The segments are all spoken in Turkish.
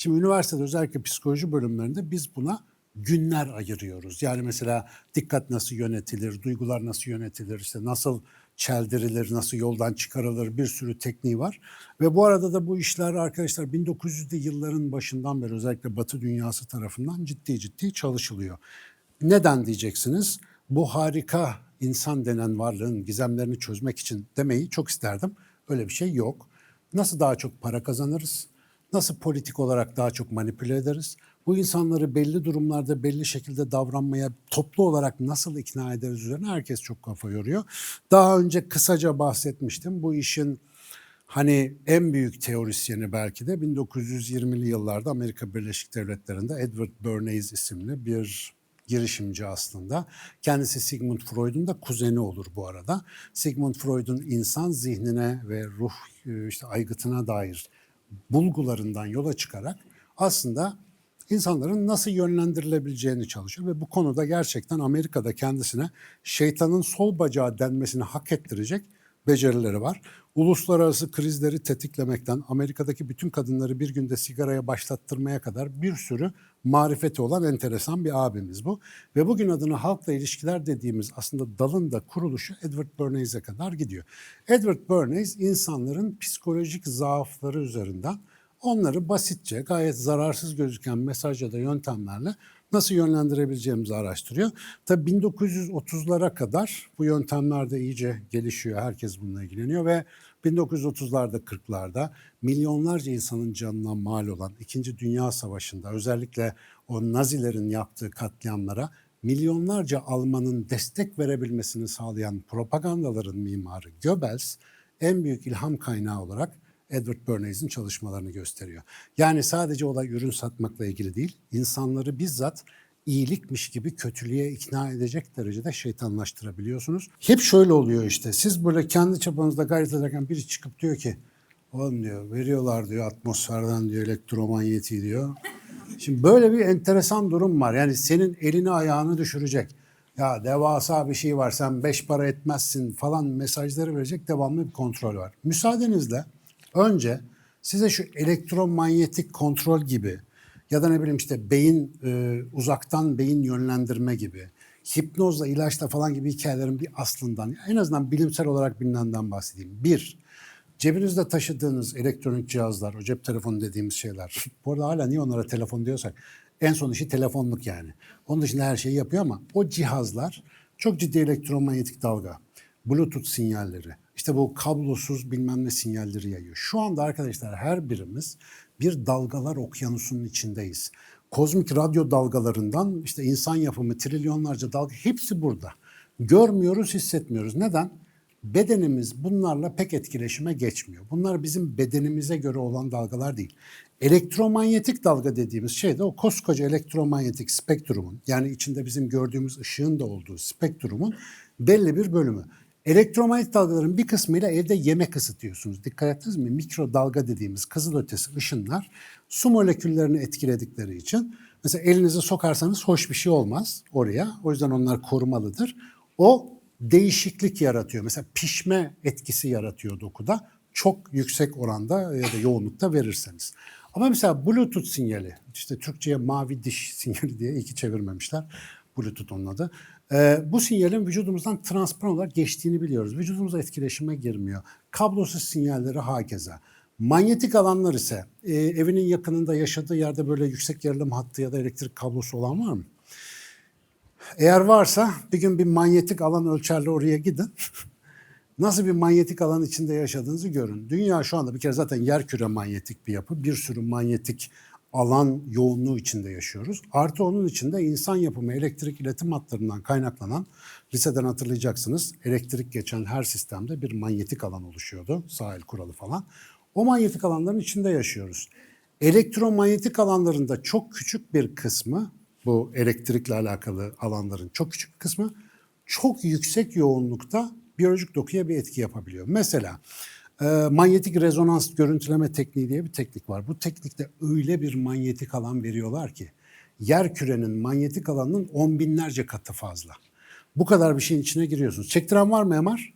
Şimdi üniversitede özellikle psikoloji bölümlerinde biz buna günler ayırıyoruz. Yani mesela dikkat nasıl yönetilir, duygular nasıl yönetilir, işte nasıl çeldirilir, nasıl yoldan çıkarılır bir sürü tekniği var. Ve bu arada da bu işler arkadaşlar 1900'lü yılların başından beri özellikle Batı dünyası tarafından ciddi ciddi çalışılıyor. Neden diyeceksiniz? Bu harika insan denen varlığın gizemlerini çözmek için demeyi çok isterdim. Öyle bir şey yok. Nasıl daha çok para kazanırız? Nasıl politik olarak daha çok manipüle ederiz? Bu insanları belli durumlarda belli şekilde davranmaya toplu olarak nasıl ikna ederiz üzerine herkes çok kafa yoruyor. Daha önce kısaca bahsetmiştim. Bu işin hani en büyük teorisyeni belki de 1920'li yıllarda Amerika Birleşik Devletleri'nde Edward Bernays isimli bir girişimci aslında. Kendisi Sigmund Freud'un da kuzeni olur bu arada. Sigmund Freud'un insan zihnine ve ruh işte aygıtına dair bulgularından yola çıkarak aslında insanların nasıl yönlendirilebileceğini çalışıyor ve bu konuda gerçekten Amerika'da kendisine şeytanın sol bacağı denmesini hak ettirecek becerileri var. Uluslararası krizleri tetiklemekten Amerika'daki bütün kadınları bir günde sigaraya başlattırmaya kadar bir sürü marifeti olan enteresan bir abimiz bu. Ve bugün adına halkla ilişkiler dediğimiz aslında dalın da kuruluşu Edward Bernays'e kadar gidiyor. Edward Bernays insanların psikolojik zaafları üzerinden onları basitçe gayet zararsız gözüken mesaj ya da yöntemlerle nasıl yönlendirebileceğimizi araştırıyor. Tabii 1930'lara kadar bu yöntemler de iyice gelişiyor. Herkes bununla ilgileniyor ve 1930'larda 40'larda milyonlarca insanın canına mal olan 2. Dünya Savaşı'nda özellikle o Nazilerin yaptığı katliamlara milyonlarca Almanın destek verebilmesini sağlayan propagandaların mimarı Goebbels en büyük ilham kaynağı olarak Edward Bernays'in çalışmalarını gösteriyor. Yani sadece olay ürün satmakla ilgili değil, insanları bizzat iyilikmiş gibi kötülüğe ikna edecek derecede şeytanlaştırabiliyorsunuz. Hep şöyle oluyor işte. Siz böyle kendi çabanızda gayret ederken biri çıkıp diyor ki oğlum diyor veriyorlar diyor atmosferden diyor elektromanyeti diyor. Şimdi böyle bir enteresan durum var. Yani senin elini ayağını düşürecek. Ya devasa bir şey var sen beş para etmezsin falan mesajları verecek devamlı bir kontrol var. Müsaadenizle önce size şu elektromanyetik kontrol gibi ya da ne bileyim işte beyin e, uzaktan beyin yönlendirme gibi hipnozla ilaçla falan gibi hikayelerin bir aslından en azından bilimsel olarak bilinenden bahsedeyim. Bir, cebinizde taşıdığınız elektronik cihazlar, o cep telefonu dediğimiz şeyler. Bu arada hala niye onlara telefon diyorsak en son işi telefonluk yani. Onun dışında her şeyi yapıyor ama o cihazlar çok ciddi elektromanyetik dalga, bluetooth sinyalleri, işte bu kablosuz bilmem ne sinyalleri yayıyor. Şu anda arkadaşlar her birimiz bir dalgalar okyanusunun içindeyiz. Kozmik radyo dalgalarından işte insan yapımı trilyonlarca dalga hepsi burada. Görmüyoruz, hissetmiyoruz. Neden? Bedenimiz bunlarla pek etkileşime geçmiyor. Bunlar bizim bedenimize göre olan dalgalar değil. Elektromanyetik dalga dediğimiz şey de o koskoca elektromanyetik spektrumun yani içinde bizim gördüğümüz ışığın da olduğu spektrumun belli bir bölümü. Elektromanyetik dalgaların bir kısmıyla evde yemek ısıtıyorsunuz. Dikkat ettiniz mi? Mikrodalga dediğimiz kızılötesi ışınlar su moleküllerini etkiledikleri için mesela elinizi sokarsanız hoş bir şey olmaz oraya. O yüzden onlar korumalıdır. O değişiklik yaratıyor. Mesela pişme etkisi yaratıyor dokuda. Çok yüksek oranda ya da yoğunlukta verirseniz. Ama mesela Bluetooth sinyali, işte Türkçe'ye mavi diş sinyali diye iki çevirmemişler. Bluetooth onun adı. Ee, bu sinyalin vücudumuzdan transparan olarak geçtiğini biliyoruz. Vücudumuza etkileşime girmiyor. Kablosuz sinyalleri hakeza. Manyetik alanlar ise e, evinin yakınında yaşadığı yerde böyle yüksek gerilim hattı ya da elektrik kablosu olan var mı? Eğer varsa bir gün bir manyetik alan ölçerle oraya gidin. Nasıl bir manyetik alan içinde yaşadığınızı görün. Dünya şu anda bir kere zaten yer küre manyetik bir yapı. Bir sürü manyetik alan yoğunluğu içinde yaşıyoruz. Artı onun içinde insan yapımı elektrik iletim hatlarından kaynaklanan liseden hatırlayacaksınız elektrik geçen her sistemde bir manyetik alan oluşuyordu. Sahil kuralı falan. O manyetik alanların içinde yaşıyoruz. Elektromanyetik alanlarında çok küçük bir kısmı bu elektrikle alakalı alanların çok küçük bir kısmı çok yüksek yoğunlukta biyolojik dokuya bir etki yapabiliyor. Mesela e, manyetik rezonans görüntüleme tekniği diye bir teknik var. Bu teknikte öyle bir manyetik alan veriyorlar ki yer kürenin manyetik alanının on binlerce katı fazla. Bu kadar bir şeyin içine giriyorsunuz. Çektiren var mı MR?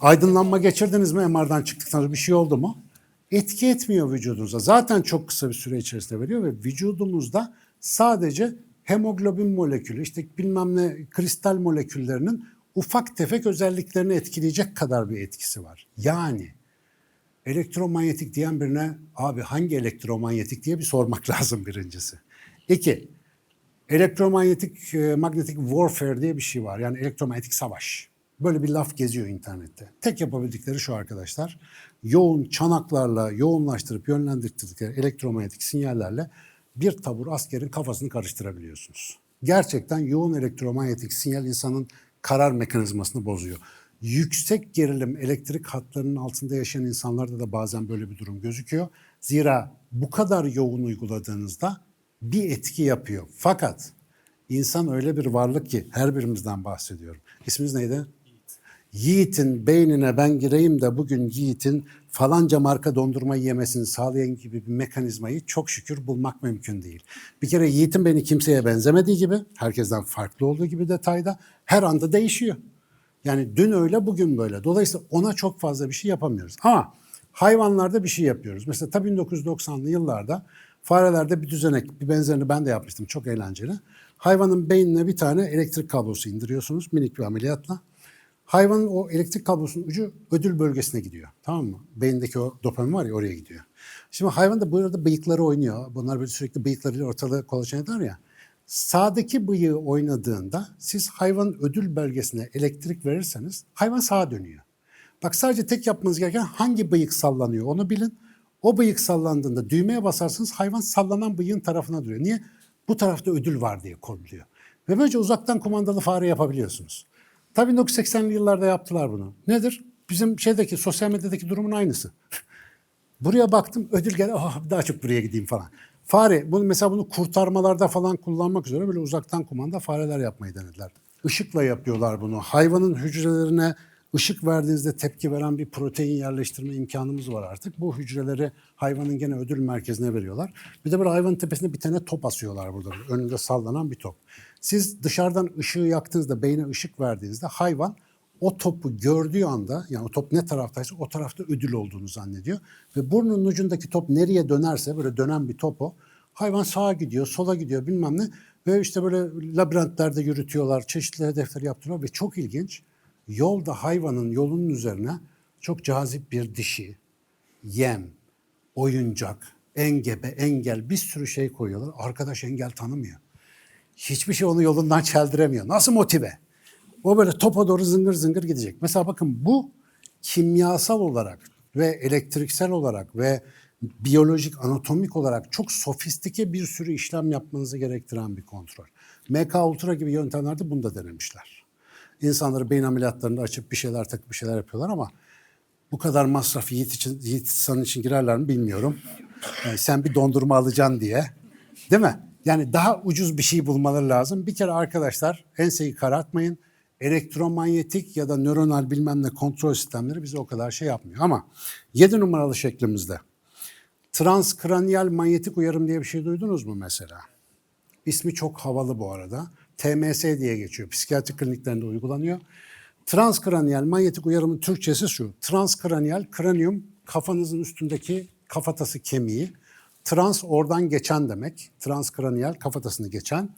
Aydınlanma geçirdiniz mi MR'dan çıktıktan sonra bir şey oldu mu? etki etmiyor vücudunuza. Zaten çok kısa bir süre içerisinde veriyor ve vücudumuzda sadece hemoglobin molekülü, işte bilmem ne kristal moleküllerinin ufak tefek özelliklerini etkileyecek kadar bir etkisi var. Yani elektromanyetik diyen birine abi hangi elektromanyetik diye bir sormak lazım birincisi. İki, elektromanyetik e, magnetic warfare diye bir şey var. Yani elektromanyetik savaş. Böyle bir laf geziyor internette. Tek yapabildikleri şu arkadaşlar. Yoğun çanaklarla yoğunlaştırıp yönlendirdikleri elektromanyetik sinyallerle bir tabur askerin kafasını karıştırabiliyorsunuz. Gerçekten yoğun elektromanyetik sinyal insanın karar mekanizmasını bozuyor. Yüksek gerilim elektrik hatlarının altında yaşayan insanlarda da bazen böyle bir durum gözüküyor. Zira bu kadar yoğun uyguladığınızda bir etki yapıyor. Fakat insan öyle bir varlık ki her birimizden bahsediyorum. İsminiz neydi? Yiğit'in beynine ben gireyim de bugün Yiğit'in falanca marka dondurma yemesini sağlayan gibi bir mekanizmayı çok şükür bulmak mümkün değil. Bir kere Yiğit'in beni kimseye benzemediği gibi, herkesten farklı olduğu gibi detayda her anda değişiyor. Yani dün öyle bugün böyle. Dolayısıyla ona çok fazla bir şey yapamıyoruz. Ama hayvanlarda bir şey yapıyoruz. Mesela tabii 1990'lı yıllarda farelerde bir düzenek, bir benzerini ben de yapmıştım. Çok eğlenceli. Hayvanın beynine bir tane elektrik kablosu indiriyorsunuz minik bir ameliyatla. Hayvanın o elektrik kablosunun ucu ödül bölgesine gidiyor. Tamam mı? Beyindeki o dopamin var ya oraya gidiyor. Şimdi hayvan da bu arada bıyıkları oynuyor. Bunlar böyle sürekli bıyıklarıyla ortalığı kolaçan eder ya. Sağdaki bıyığı oynadığında siz hayvanın ödül bölgesine elektrik verirseniz hayvan sağa dönüyor. Bak sadece tek yapmanız gereken hangi bıyık sallanıyor onu bilin. O bıyık sallandığında düğmeye basarsınız hayvan sallanan bıyığın tarafına duruyor. Niye? Bu tarafta ödül var diye kodluyor. Ve böylece uzaktan kumandalı fare yapabiliyorsunuz. Tabii 1980'li yıllarda yaptılar bunu. Nedir? Bizim şeydeki sosyal medyadaki durumun aynısı. Buraya baktım ödül geldi. Oh, daha çok buraya gideyim falan. Fare, bunu mesela bunu kurtarmalarda falan kullanmak üzere böyle uzaktan kumanda fareler yapmayı denediler. Işıkla yapıyorlar bunu. Hayvanın hücrelerine ışık verdiğinizde tepki veren bir protein yerleştirme imkanımız var artık. Bu hücreleri hayvanın gene ödül merkezine veriyorlar. Bir de böyle hayvanın tepesine bir tane top asıyorlar burada. Önünde sallanan bir top. Siz dışarıdan ışığı yaktığınızda, beyne ışık verdiğinizde hayvan o topu gördüğü anda yani o top ne taraftaysa o tarafta ödül olduğunu zannediyor. Ve burnunun ucundaki top nereye dönerse böyle dönen bir top o. Hayvan sağa gidiyor, sola gidiyor bilmem ne. Ve işte böyle labirentlerde yürütüyorlar, çeşitli hedefler yaptırıyorlar ve çok ilginç. Yolda hayvanın yolunun üzerine çok cazip bir dişi, yem, oyuncak, engebe, engel bir sürü şey koyuyorlar. Arkadaş engel tanımıyor. Hiçbir şey onu yolundan çeldiremiyor. Nasıl motive? O böyle topa doğru zıngır zıngır gidecek. Mesela bakın bu kimyasal olarak ve elektriksel olarak ve biyolojik, anatomik olarak çok sofistike bir sürü işlem yapmanızı gerektiren bir kontrol. MK Ultra gibi yöntemlerde bunu da denemişler. İnsanları beyin ameliyatlarında açıp bir şeyler takıp bir şeyler yapıyorlar ama bu kadar masraf yiğit, için, yiğit insan için girerler mi bilmiyorum. Yani sen bir dondurma alacaksın diye. Değil mi? Yani daha ucuz bir şey bulmaları lazım. Bir kere arkadaşlar enseyi karartmayın. Elektromanyetik ya da nöronal bilmem ne kontrol sistemleri bize o kadar şey yapmıyor. Ama 7 numaralı şeklimizde transkraniyal manyetik uyarım diye bir şey duydunuz mu mesela? İsmi çok havalı bu arada. TMS diye geçiyor. Psikiyatri kliniklerinde uygulanıyor. Transkraniyal manyetik uyarımın Türkçesi şu. Transkraniyal, kranium kafanızın üstündeki kafatası kemiği. Trans oradan geçen demek. Transkraniyal kafatasını geçen.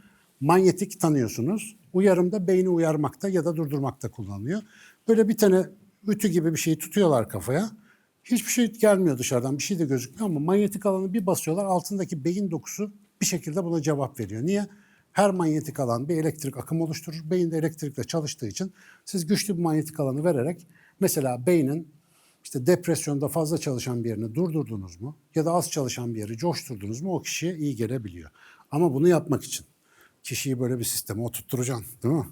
Manyetik tanıyorsunuz. Uyarım da beyni uyarmakta ya da durdurmakta kullanılıyor. Böyle bir tane ütü gibi bir şeyi tutuyorlar kafaya. Hiçbir şey gelmiyor dışarıdan, bir şey de gözükmüyor ama manyetik alanı bir basıyorlar. Altındaki beyin dokusu bir şekilde buna cevap veriyor. Niye? Her manyetik alan bir elektrik akım oluşturur. Beyin de elektrikle çalıştığı için siz güçlü bir manyetik alanı vererek mesela beynin işte depresyonda fazla çalışan bir yerini durdurdunuz mu ya da az çalışan bir yeri coşturdunuz mu o kişiye iyi gelebiliyor. Ama bunu yapmak için kişiyi böyle bir sisteme oturtturacaksın değil mi?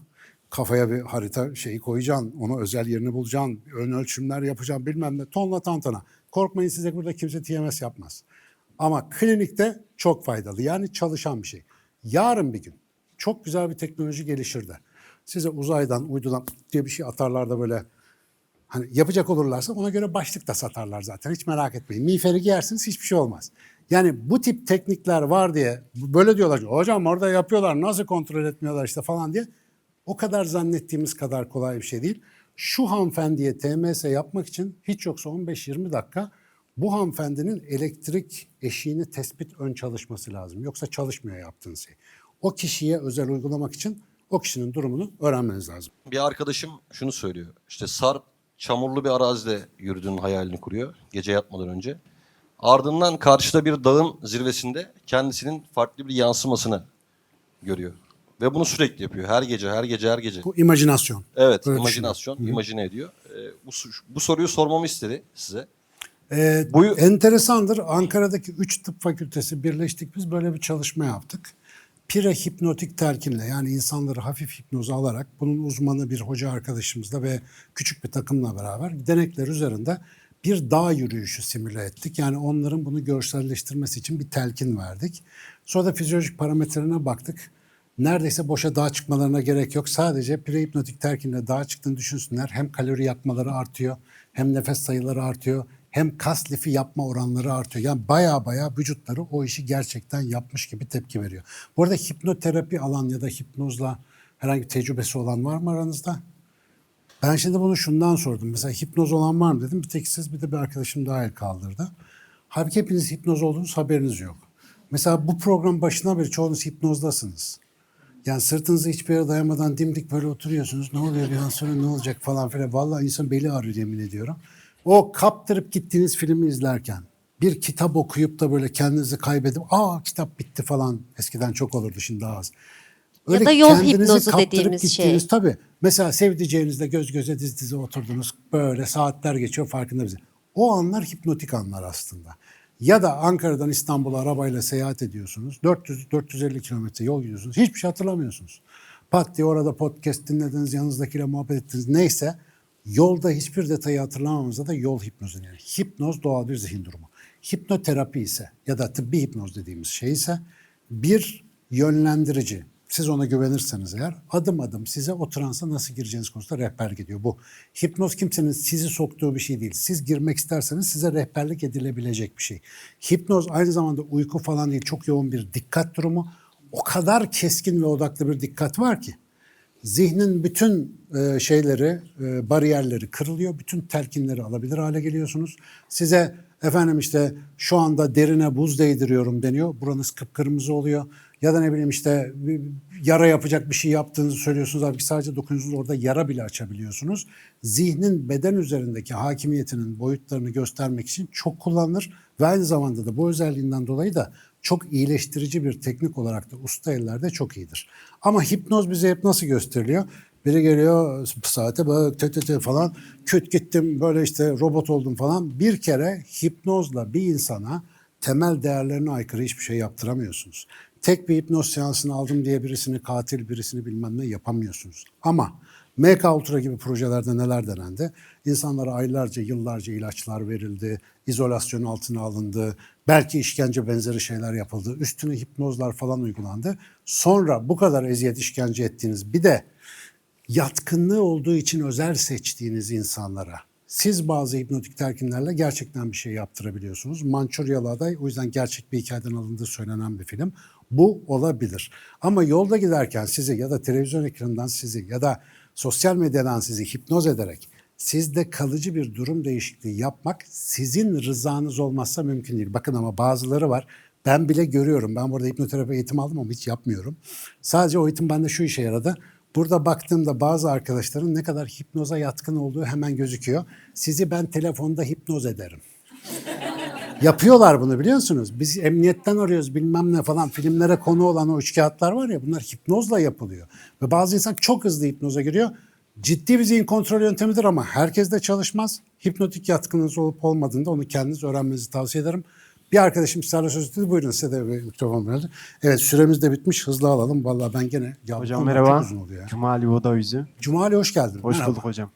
Kafaya bir harita şeyi koyacaksın, ona özel yerini bulacaksın, ön ölçümler yapacaksın bilmem ne tonla tantana. Korkmayın size burada kimse TMS yapmaz. Ama klinikte çok faydalı yani çalışan bir şey. Yarın bir gün çok güzel bir teknoloji gelişir de size uzaydan, uydudan diye bir şey atarlar da böyle Hani yapacak olurlarsa ona göre başlık da satarlar zaten. Hiç merak etmeyin. Miğferi giyersiniz hiçbir şey olmaz. Yani bu tip teknikler var diye böyle diyorlar. Hocam orada yapıyorlar nasıl kontrol etmiyorlar işte falan diye. O kadar zannettiğimiz kadar kolay bir şey değil. Şu hanımefendiye TMS yapmak için hiç yoksa 15-20 dakika Bu hanımefendinin elektrik eşiğini tespit ön çalışması lazım. Yoksa çalışmıyor yaptığınız şey. O kişiye özel uygulamak için o kişinin durumunu öğrenmeniz lazım. Bir arkadaşım şunu söylüyor. İşte Sarp çamurlu bir arazide yürüdüğünün hayalini kuruyor gece yatmadan önce. Ardından karşıda bir dağın zirvesinde kendisinin farklı bir yansımasını görüyor. Ve bunu sürekli yapıyor. Her gece, her gece, her gece. Bu imajinasyon. Evet, Böyle imajinasyon, imajine ediyor. Ee, bu, bu soruyu sormamı istedi size. Ee, Buyu- enteresandır. Ankara'daki 3 tıp fakültesi birleştik. Biz böyle bir çalışma yaptık. Pire hipnotik telkinle yani insanları hafif hipnoza alarak bunun uzmanı bir hoca arkadaşımızla ve küçük bir takımla beraber denekler üzerinde bir dağ yürüyüşü simüle ettik. Yani onların bunu görselleştirmesi için bir telkin verdik. Sonra da fizyolojik parametrelerine baktık. Neredeyse boşa dağa çıkmalarına gerek yok. Sadece prehipnotik terkinle dağa çıktığını düşünsünler. Hem kalori yakmaları artıyor, hem nefes sayıları artıyor, hem kas lifi yapma oranları artıyor. Yani baya baya vücutları o işi gerçekten yapmış gibi tepki veriyor. Bu arada hipnoterapi alan ya da hipnozla herhangi bir tecrübesi olan var mı aranızda? Ben şimdi bunu şundan sordum. Mesela hipnoz olan var mı dedim. Bir tek siz bir de bir arkadaşım daha el kaldırdı. Halbuki hepiniz hipnoz olduğunuz haberiniz yok. Mesela bu program başına beri çoğunuz hipnozdasınız. Yani sırtınızı hiçbir yere dayamadan dimdik böyle oturuyorsunuz. Ne oluyor bir an sonra ne olacak falan filan. Vallahi insan beli ağrıyor yemin ediyorum. O kaptırıp gittiğiniz filmi izlerken bir kitap okuyup da böyle kendinizi kaybedip aa kitap bitti falan eskiden çok olurdu şimdi daha az. Ya da yol kendinizi hipnozu kaptırıp dediğimiz şey. gittiğiniz- Tabii. Mesela sevdiceğinizle göz göze diz dize oturdunuz. Böyle saatler geçiyor farkında bize. O anlar hipnotik anlar aslında. Ya da Ankara'dan İstanbul'a arabayla seyahat ediyorsunuz. 400-450 kilometre yol gidiyorsunuz. Hiçbir şey hatırlamıyorsunuz. Pat diye orada podcast dinlediniz, yanınızdakiyle muhabbet ettiniz. Neyse yolda hiçbir detayı hatırlamamıza da yol hipnozu yani. Hipnoz doğal bir zihin durumu. Hipnoterapi ise ya da tıbbi hipnoz dediğimiz şey ise bir yönlendirici. Siz ona güvenirseniz eğer adım adım size o transa nasıl gireceğiniz konusunda rehberlik ediyor. Bu hipnoz kimsenin sizi soktuğu bir şey değil. Siz girmek isterseniz size rehberlik edilebilecek bir şey. Hipnoz aynı zamanda uyku falan değil çok yoğun bir dikkat durumu. O kadar keskin ve odaklı bir dikkat var ki zihnin bütün e, şeyleri, e, bariyerleri kırılıyor. Bütün telkinleri alabilir hale geliyorsunuz. Size efendim işte şu anda derine buz değdiriyorum deniyor. Buranız kıpkırmızı oluyor. Ya da ne bileyim işte yara yapacak bir şey yaptığınızı söylüyorsunuz. Halbuki sadece dokunuyorsunuz orada yara bile açabiliyorsunuz. Zihnin beden üzerindeki hakimiyetinin boyutlarını göstermek için çok kullanılır. Ve aynı zamanda da bu özelliğinden dolayı da çok iyileştirici bir teknik olarak da usta ellerde çok iyidir. Ama hipnoz bize hep nasıl gösteriliyor? Biri geliyor saate bak tö tö tö falan küt gittim böyle işte robot oldum falan. Bir kere hipnozla bir insana temel değerlerine aykırı hiçbir şey yaptıramıyorsunuz. Tek bir hipnoz seansını aldım diye birisini katil birisini bilmem ne yapamıyorsunuz. Ama MK Ultra gibi projelerde neler denendi? İnsanlara aylarca, yıllarca ilaçlar verildi, izolasyon altına alındı, belki işkence benzeri şeyler yapıldı, üstüne hipnozlar falan uygulandı. Sonra bu kadar eziyet işkence ettiğiniz bir de yatkınlığı olduğu için özel seçtiğiniz insanlara siz bazı hipnotik telkinlerle gerçekten bir şey yaptırabiliyorsunuz. Mançuryalı Aday o yüzden gerçek bir hikayeden alındığı söylenen bir film. Bu olabilir. Ama yolda giderken sizi ya da televizyon ekranından sizi ya da sosyal medyadan sizi hipnoz ederek sizde kalıcı bir durum değişikliği yapmak sizin rızanız olmazsa mümkün değil. Bakın ama bazıları var. Ben bile görüyorum. Ben burada hipnoterapi eğitimi aldım ama hiç yapmıyorum. Sadece o eğitim bende şu işe yaradı. Burada baktığımda bazı arkadaşların ne kadar hipnoza yatkın olduğu hemen gözüküyor. Sizi ben telefonda hipnoz ederim. Yapıyorlar bunu biliyor musunuz? Biz emniyetten arıyoruz bilmem ne falan filmlere konu olan o üç kağıtlar var ya bunlar hipnozla yapılıyor. Ve bazı insan çok hızlı hipnoza giriyor. Ciddi bir zihin kontrol yöntemidir ama herkes de çalışmaz. Hipnotik yatkınlığınız olup olmadığında onu kendiniz öğrenmenizi tavsiye ederim. Bir arkadaşım ısrarla söz etti. Buyurun size de mikrofon verelim. Evet süremiz de bitmiş. Hızlı alalım. Vallahi ben gene... Hocam merhaba. Çok uzun ya. Cumali Voda Yüzü. Cumali hoş geldin. Hoş Merhaba. bulduk hocam.